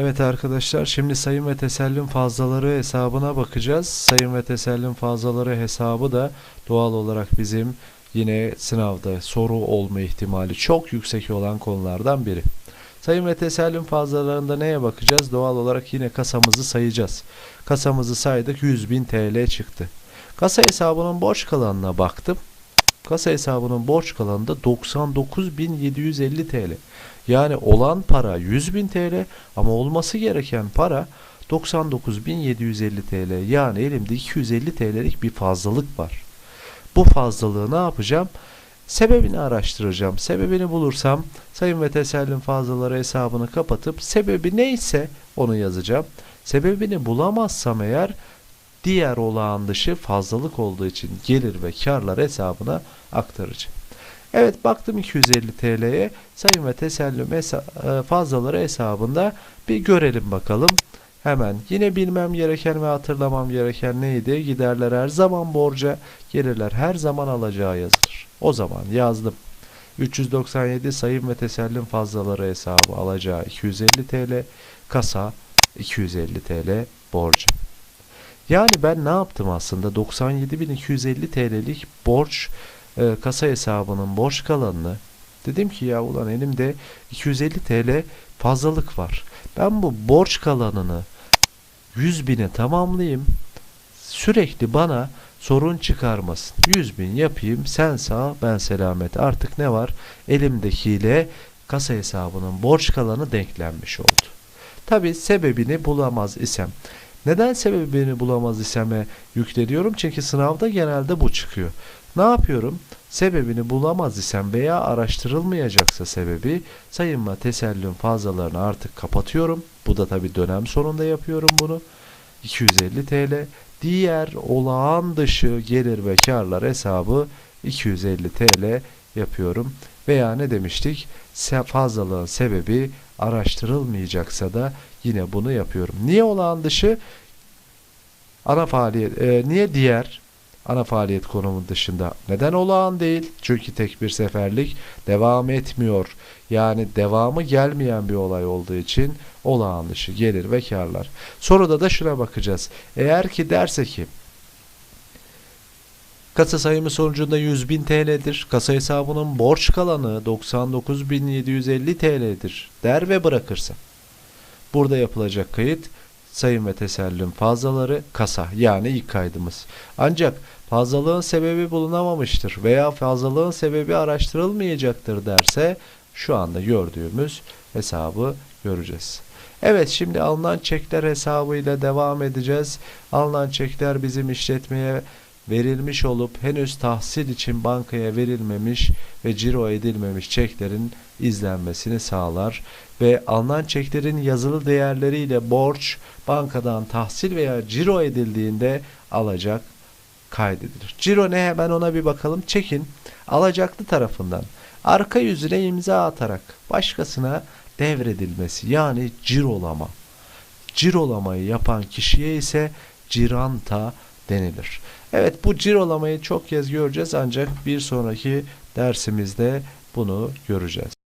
Evet arkadaşlar şimdi sayım ve tesellim fazlaları hesabına bakacağız. Sayım ve tesellim fazlaları hesabı da doğal olarak bizim yine sınavda soru olma ihtimali çok yüksek olan konulardan biri. Sayım ve tesellim fazlalarında neye bakacağız? Doğal olarak yine kasamızı sayacağız. Kasamızı saydık 100.000 TL çıktı. Kasa hesabının borç kalanına baktım. Kasa hesabının borç kalanında 99.750 TL. Yani olan para 100.000 TL ama olması gereken para 99.750 TL. Yani elimde 250 TL'lik bir fazlalık var. Bu fazlalığı ne yapacağım? Sebebini araştıracağım. Sebebini bulursam sayım ve tesellim fazlaları hesabını kapatıp sebebi neyse onu yazacağım. Sebebini bulamazsam eğer diğer olağan dışı fazlalık olduğu için gelir ve karlar hesabına aktaracağım. Evet baktım 250 TL'ye sayım ve tesellim hesa- e, fazlaları hesabında bir görelim bakalım. Hemen yine bilmem gereken ve hatırlamam gereken neydi? Giderler her zaman borca, gelirler her zaman alacağı yazılır. O zaman yazdım. 397 sayım ve tesellim fazlaları hesabı alacağı 250 TL, kasa 250 TL borcu. Yani ben ne yaptım aslında? 97.250 TL'lik borç e, kasa hesabının borç kalanını dedim ki ya ulan elimde 250 TL fazlalık var. Ben bu borç kalanını 100 bine tamamlayayım. Sürekli bana sorun çıkarmasın. 100 bin yapayım sen sağ ben selamet. Artık ne var? Elimdekiyle kasa hesabının borç kalanı denklenmiş oldu. Tabi sebebini bulamaz isem. Neden sebebini bulamaz iseme yükleniyorum? Çünkü sınavda genelde bu çıkıyor. Ne yapıyorum? Sebebini bulamaz isem veya araştırılmayacaksa sebebi sayınma tesellüm fazlalarını artık kapatıyorum. Bu da tabi dönem sonunda yapıyorum bunu. 250 TL. Diğer olağan dışı gelir ve karlar hesabı 250 TL yapıyorum. Veya ne demiştik? Fazlalığın sebebi araştırılmayacaksa da yine bunu yapıyorum. Niye olağan dışı? Ana faaliyet, e, niye diğer ana faaliyet konumun dışında? Neden olağan değil? Çünkü tek bir seferlik devam etmiyor. Yani devamı gelmeyen bir olay olduğu için olağan dışı gelir ve karlar. Soruda da şuna bakacağız. Eğer ki derse ki Kasa sayımı sonucunda 100.000 TL'dir. Kasa hesabının borç kalanı 99.750 TL'dir der ve bırakırsa. Burada yapılacak kayıt sayım ve tesellüm fazlaları kasa yani ilk kaydımız. Ancak fazlalığın sebebi bulunamamıştır veya fazlalığın sebebi araştırılmayacaktır derse şu anda gördüğümüz hesabı göreceğiz. Evet şimdi alınan çekler hesabıyla devam edeceğiz. Alınan çekler bizim işletmeye verilmiş olup henüz tahsil için bankaya verilmemiş ve ciro edilmemiş çeklerin izlenmesini sağlar ve alınan çeklerin yazılı değerleriyle borç bankadan tahsil veya ciro edildiğinde alacak kaydedilir. Ciro ne hemen ona bir bakalım. Çekin alacaklı tarafından arka yüzüne imza atarak başkasına devredilmesi yani cirolama. Cirolamayı yapan kişiye ise ciranta denilir. Evet bu cirolamayı çok kez göreceğiz ancak bir sonraki dersimizde bunu göreceğiz.